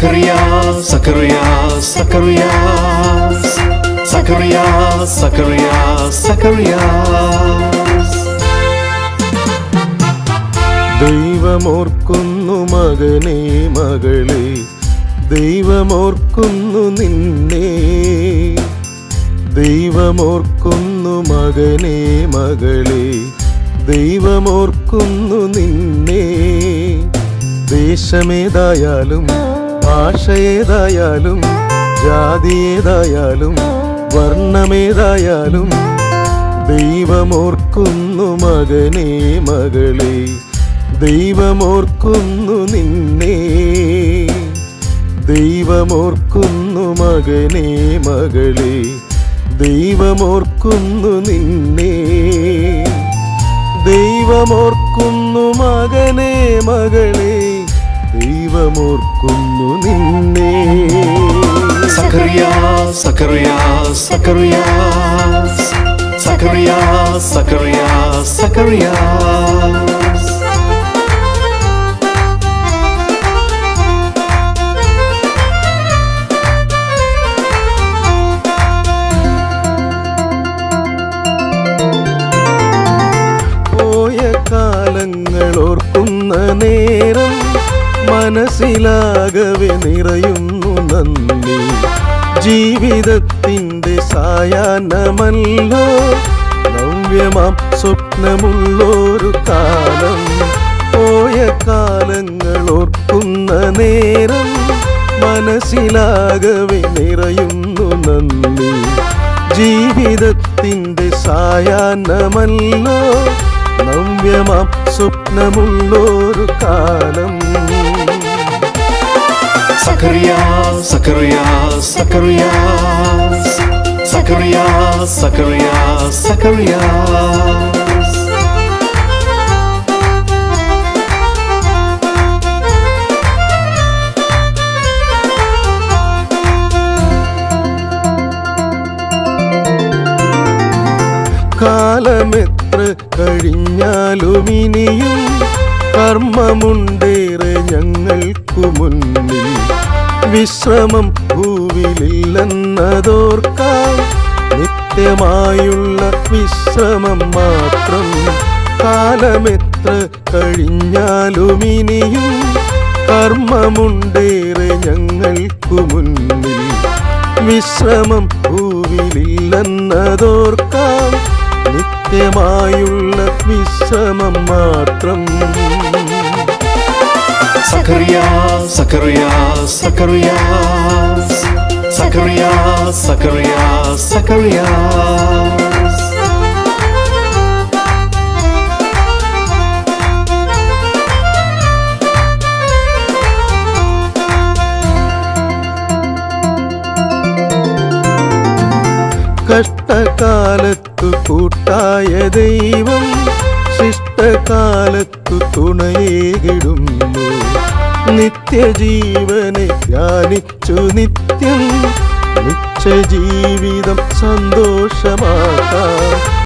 Zacharias, Zacharias, Zacharias, Zacharias, Zacharias, Zacharias. ദൈവമോർക്കുന്നു മകനെ മകളെ ദൈവമോർക്കുന്നു നിന്നെ ദൈവമോർക്കുന്നു മകനെ മകളെ ദൈവമോർക്കുന്നു നിന്നെ ദേശമേതായാലും ഭാഷയേതായാലും ജാതിയേതായാലും വർണമേതായാലും ദൈവമോർക്കുന്നു മകനെ മകളെ ദൈവമോർക്കുന്നു നിന്നെ ദൈവമോർക്കുന്നു മകനെ മകളെ ദൈവമോർക്കുന്നു നിന്നെ ദൈവമോർക്കുന്നു മകനെ മകളെ. ദൈവമോർക്കുന്നു നിന്നെ. സക്കറിയാ സക്കറിയാ സക്കറിയാ. സക്കറിയാ സക്കറിയാ സക്കറിയാ. മനസ്സിലാകവെ നിറയുന്നു നന്ദി. ജീവിതത്തിന്റെ സായാഹ്നമല്ലോ നവ്യമാം സ്വപ്നമുള്ളൊരു കാലം. പോയ കാലങ്ങൾ ഓർക്കുന്ന നേരം മനസ്സിലാകവെ നിറയുന്നു നന്ദി. ജീവിതത്തിന്റെ സായാഹ്നമല്ലോ നവ്യമാം സ്വപ്നമുള്ളൊരു കാലം. Zacharias, Zacharias, Zacharias, Zacharias, Zacharias, Zacharias. കാലമെത്ര കഴിഞ്ഞാലും ഇനിയും കർമ്മമുണ്ടേറെ ഞങ്ങൾക്കു മുന്നിൽ വിശ്രമം ഭൂവിലില്ലെന്നതോർക്കാം നിത്യമായുള്ള വിശ്രമം മാത്രം കാലമെത്ര കഴിഞ്ഞാലും ഇനിയും കർമ്മമുണ്ടേറെ ഞങ്ങൾക്കു മുന്നിൽ വിശ്രമം ഭൂവിലില്ലെന്നതോർക്കാം നിത്യമായുള്ള വിശ്രമം മാത്രം Zacharias, Zacharias, Zacharias, Zacharias, Zacharias, Zacharias. கஷ்ட காலத்து கூட்டாய தெய்வம் சிஷ்ட காலத்து துணையே നിത്യജീവനെ ധ്യാനിച്ചു നിത്യം. നിത്യജീവിതം സന്തോഷമാക്കാം.